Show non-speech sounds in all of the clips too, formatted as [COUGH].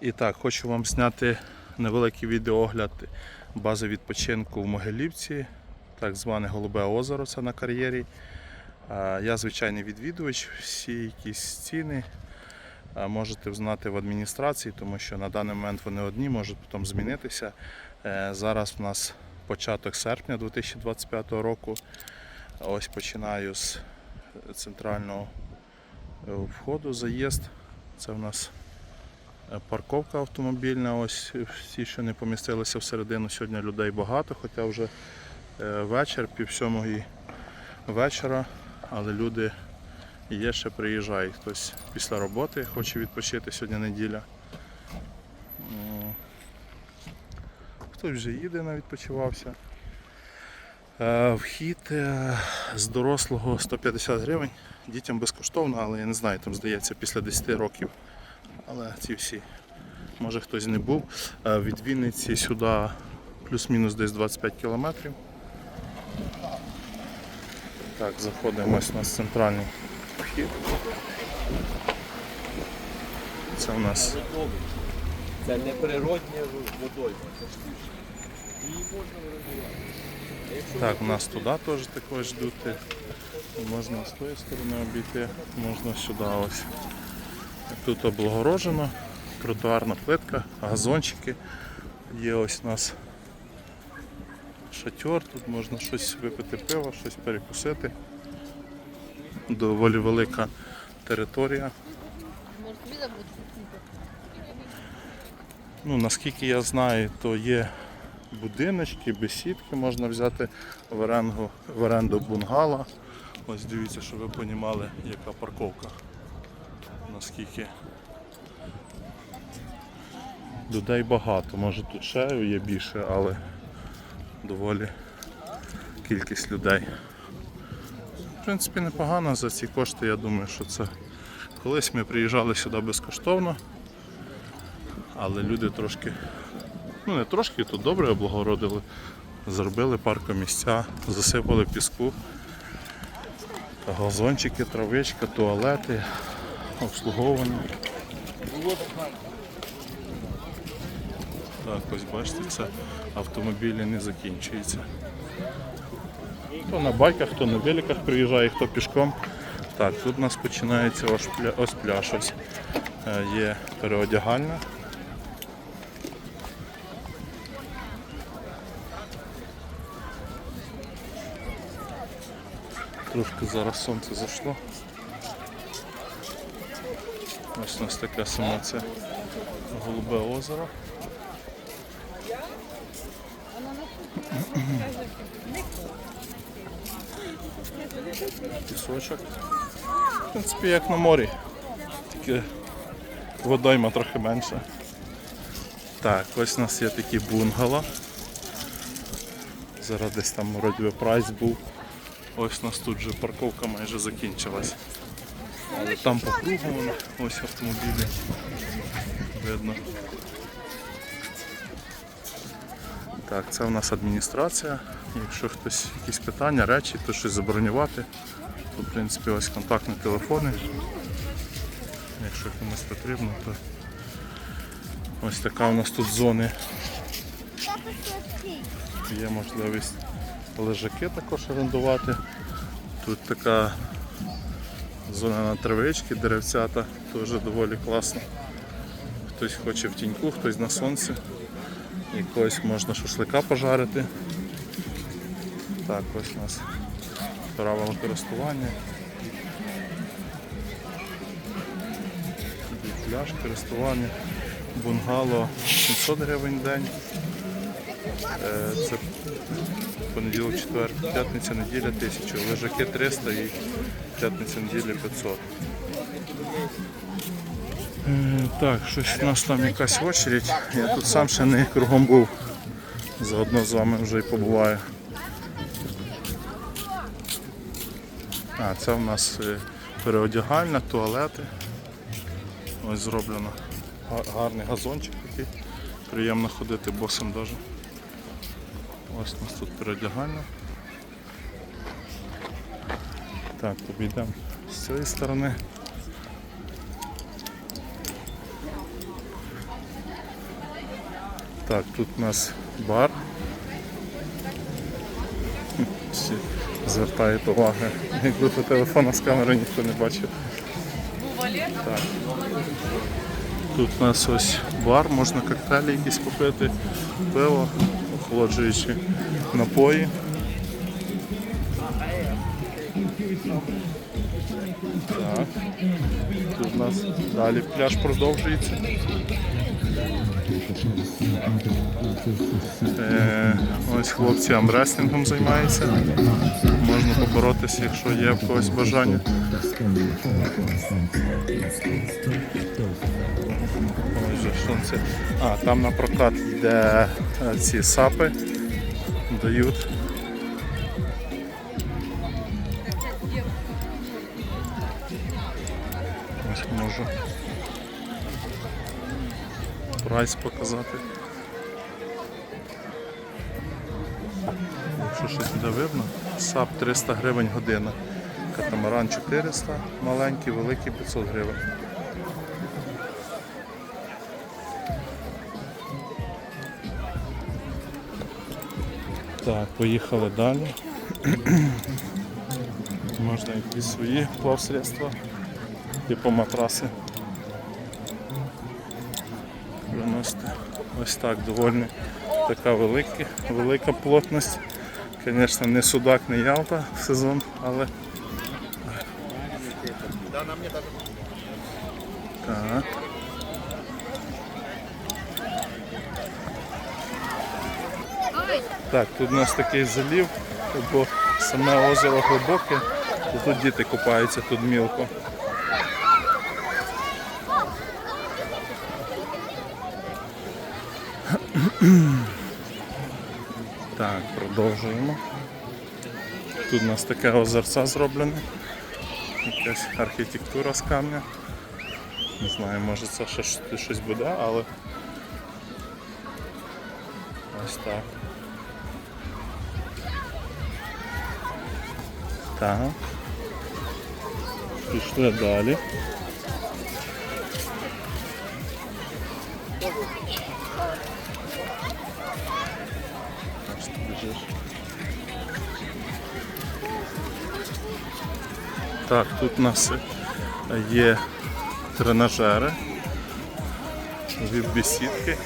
І так, хочу вам зняти невеликий відеоогляд бази відпочинку в Могилівці, так зване Голубе озеро, це на кар'єрі. Я звичайний відвідувач, всі якісь ціни можете знати в адміністрації, тому що на даний момент вони одні, можуть потім змінитися. Е, Зараз у нас початок серпня 2025 року. Ось починаю з центрального е, входу, заїзд. Це у нас парковка автомобільна. Ось всі, що не помістилися всередину. Сьогодні людей багато, хоча вже е, вечір, пів сьомої вечора, але люди є, ще приїжджають. Хтось після роботи хоче відпочити сьогодні неділя. Хтось вже їде, на відпочивався. Е, Вхід е, з дорослого 150 гривень, дітям безкоштовно, але я не знаю, там здається після 10 років. Але ці всі, може хтось не був. Е, Від Вінниці сюди плюс-мінус десь 25 кілометрів. Так, заходимо ось у нас центральний вхід. Це у нас Це не природнє водойма. Її можна врегулювати. Так, у нас туди теж також йдути. Можна з тої сторони обійти, можна сюди ось. Тут облагорожено, тротуарна плитка, газончики. Є ось у нас шатер, тут можна щось випити пиво, щось перекусити. Доволі велика територія. Ну, наскільки я знаю, то є будиночки, бесідки, можна взяти в оренду, в оренду бунгало. Ось дивіться, щоб ви розуміли, яка парковка. Наскільки людей багато. Може тут ще є більше, але доволі кількість людей. В принципі, непогано за ці кошти, я думаю, що це колись ми приїжджали сюди безкоштовно. Але люди трошки, ну не трошки, тут добре облагородили. Зробили паркомісця, засипали піску, газончики, травичка, туалети, обслуговування. Так, ось бачите, це автомобілі не закінчується. Хто на байках, хто на великах приїжджає, хто пішком. Так, тут у нас починається ось пля- ось пляж. Ось Е, є переодягальна. Трошки зараз сонце зайшло. Ось у нас таке саме це голубе озеро. Пісочок. В принципі, як на морі. Тільки водойма трохи менша. Так, ось у нас є такі бунгало. Зараз десь там вроді прайс був. Ось у нас тут вже парковка майже закінчилась. Там по кругу ось автомобілі. Видно. Так, це у нас адміністрація. Якщо хтось якісь питання, речі, то щось забронювати, то в принципі ось контактні телефони. Якщо комусь потрібно, то ось така у нас тут зони. Є можливість лежаки також орендувати. Тут така зона на травички, деревцята, теж доволі класно. Хтось хоче в тіньку, хтось на сонці. Якогось можна шашлика пожарити. Так, ось у нас правила користування. Пляж, користування, бунгало 700 гривень день. Е, Це понеділок, четвер, п'ятниця, неділя 1000, лежаки 300 і п'ятниця, неділя 500. Е, Так, щось у нас там якась очередь. Я тут сам ще не кругом був. Заодно з вами вже й побуваю. А, це в нас е, переодягальня, туалети. Ось зроблено. Гарний газончик такий. Приємно ходити босим даже. Ось у нас тут переодягальня. Так, обійдемо з цієї сторони. Так, тут у нас бар. Всі звертають увагу. Якби по телефону з камери ніхто не бачив. Так. Тут у нас ось бар, можна коктейлі якісь купити, пиво, охолоджуючі напої. Так. Тут у нас далі пляж продовжується. Е, ось хлопці амреслінгом займаються. Можна поборотися, якщо є в когось бажання. Ось сонце. А, там на прокат йде ці сапи дають. Ось можу прайс показати. Якщо щось буде видно, САП 300 гривень година. Катамаран 400, маленький, великий 500 гривень. Так, поїхали далі. Можна якісь свої плавсредства, типу матраси. Приносити. Ось так доволі така велика, велика плотність. Звісно, не судак, не ялта сезон, але. Так. Так, тут у нас такий залів, бо саме озеро глибоке, то тут діти купаються, тут мілко. Так, продовжуємо. Тут у нас таке озерце зроблене. Якась архітектура з камня. Не знаю, може це ще щось буде, але ось так. Так. Пішли далі. Так, тут у нас є тренажери, віп-бесідки.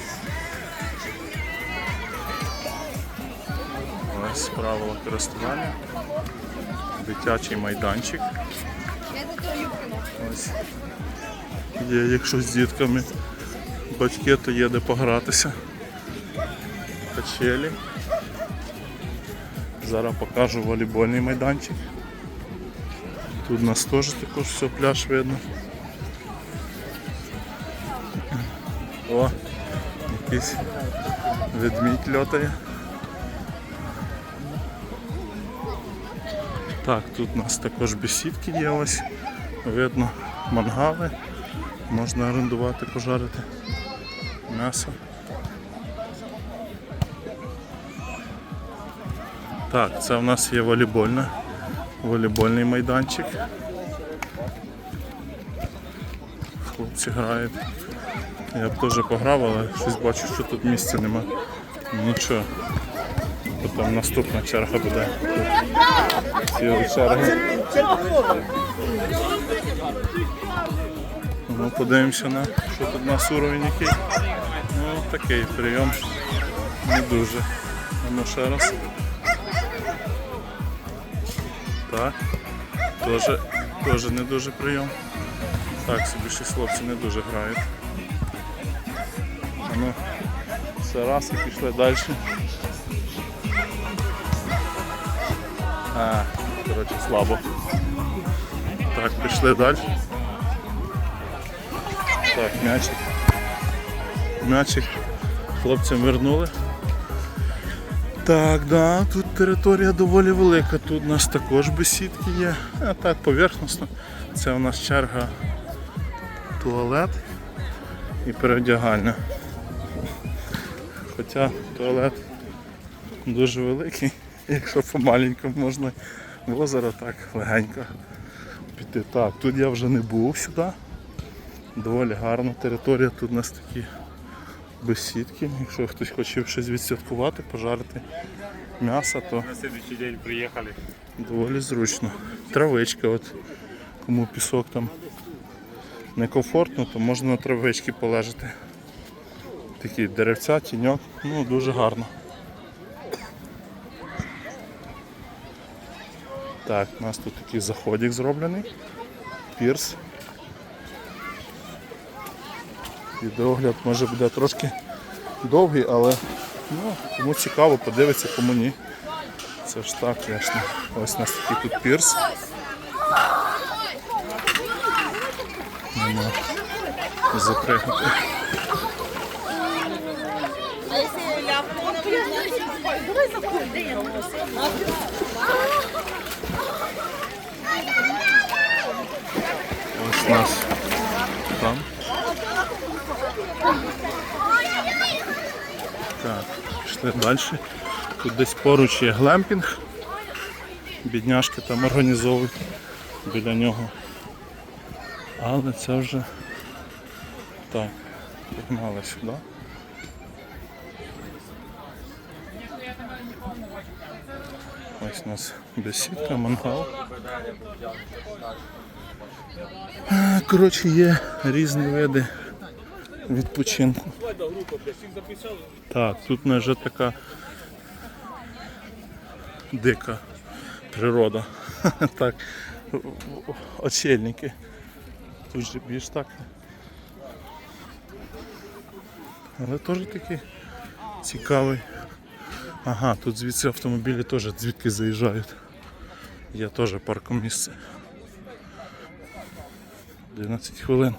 Ось правила користування. Дитячий майданчик. Ось. Є, якщо з дітками батьки, то є де погратися. Качелі. Зараз покажу волейбольний майданчик. Тут у нас теж також все пляж видно. О, якийсь ведмідь льотає. Так, тут у нас також бесідки є. Видно мангали. Можна орендувати, пожарити м'ясо. Так, це в нас є волейбольна. Волейбольний майданчик. Хлопці грають. Я б теж пограв, але щось бачу, що тут місця нема. Нічого. Потім наступна черга буде. Цілі черги. Ну, подивимося на що тут у нас уровень який. Ну, такий прийом. Не дуже. Ну ще раз. Так. Тоже, теж не дуже прийом. Так, собі щось хлопці не дуже грають. Ну, все раз і пішли далі. А, коротше, слабо. Так, пішли далі. Так, м'ячик. М'ячик хлопцям вернули. Так, да, тут територія доволі велика. Тут у нас також бесідки є. А так, поверхносно. Це у нас черга туалет і перевдягальня. Хоча туалет дуже великий, якщо по-маленькому можна в озеро так легенько піти. Так, тут я вже не був сюди. Доволі гарна територія, тут у нас такі бесідки. Якщо хтось хоче щось відсвяткувати, пожарити м'ясо, то На следующий день приехали. доволі зручно. Травичка, от кому пісок там некомфортно, то можна на травичці полежати. Такі деревця, тіньок, ну дуже гарно. Так, у нас тут такий заходик зроблений. Пірс. Відеогляд може буде трошки довгий, але ну, кому цікаво, подивиться, кому ні. Це ж так, звісно. Ось у нас такий тут пірс. Нема запригнути. Ось нас там. Так, пішли далі. Тут десь поруч є глемпінг. Бідняшки там організовують біля нього. Але це вже так, погнали сюди. Ось у нас бесідка, мангал. Коротше, є різні види відпочинку. Так, тут не вже така дика природа. [LAUGHS] Так, очельники. Тут же більш так. Але теж такий цікавий. Ага, тут звідси автомобілі теж звідки заїжджають. Є теж парком місце. 12 хвилин.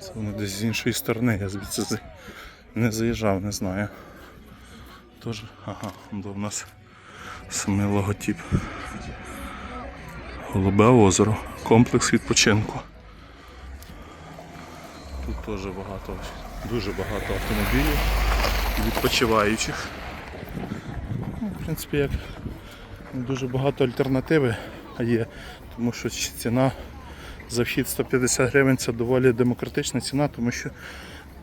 Це вони десь з іншої сторони, я звідси не заїжджав, не знаю. Тож, ага, до в нас самий логотип. Голубе озеро, комплекс відпочинку. Тут теж багато, дуже багато автомобілів, відпочиваючих. Ну, в принципі, як дуже багато альтернативи є, тому що ціна за вхід 150 гривень це доволі демократична ціна, тому що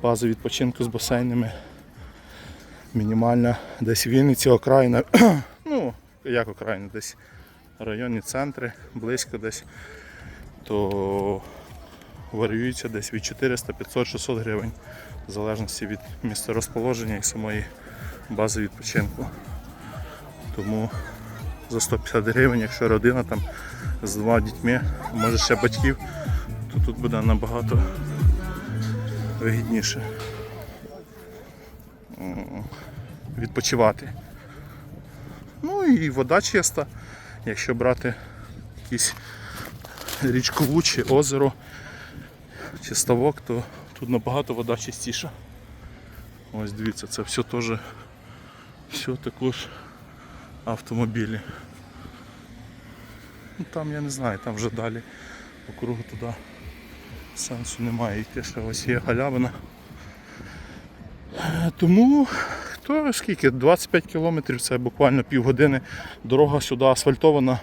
база відпочинку з басейнами мінімальна десь в Вінниці, окраїна, [CLEARS THROAT] ну, як окраїна, десь районні центри, близько десь, то варіюється десь від 400, 500, 600 гривень, в залежності від місця розположення і самої бази відпочинку. Тому за 150 гривень, якщо родина там з двома дітьми, може ще батьків, то тут буде набагато вигідніше відпочивати. Ну і вода чиста, якщо брати якісь річкову чи озеро чи ставок, то тут набагато вода чистіша. Ось дивіться, це все теж все також автомобілі. Ну, там я не знаю, там вже далі по кругу туди сенсу немає йти, ще ось є галявина. Тому то скільки? 25 кілометрів, це буквально півгодини. Дорога сюди асфальтована,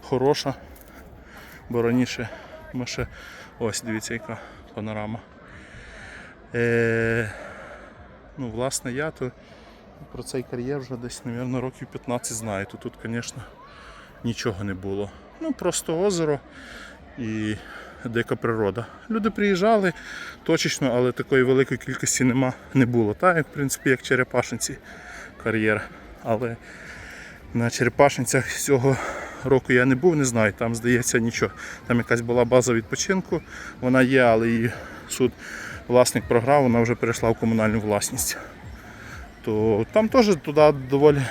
хороша. Бо раніше ми ще ось дивіться яка панорама. Е, ну, власне, я то про цей кар'єр вже десь, мабуть, років 15 знаю. То тут, звісно, нічого не було. Ну, просто озеро і дика природа. Люди приїжджали точечно, але такої великої кількості нема, не було. Так, як, в принципі, як Черепашинці кар'єр. Але на Черепашинцях цього року я не був, не знаю, там здається нічого. Там якась була база відпочинку, вона є, але її суд власник програв, вона вже перейшла в комунальну власність. То там теж туди доволі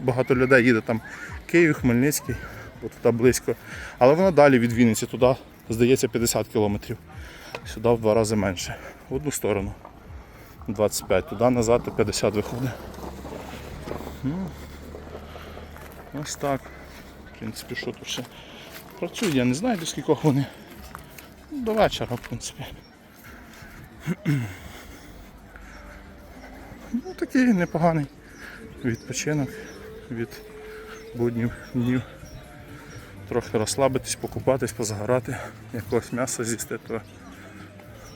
багато людей їде. Там Київ, Хмельницький, бо туди близько. Але воно далі від Вінниці, туди, здається, 50 кілометрів. Сюди в два рази менше. В одну сторону 25, туди назад 50 виходить. Ну, ось так. В принципі, що тут ще працює, я не знаю до скількох вони. Ну, До вечора, в принципі. Ну, такий непоганий відпочинок від буднів днів. трохи розслабитись, покупатись, позагорати, якогось м'яса з'їсти, то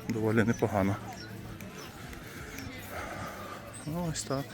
доволі непогано. Ну, ось так.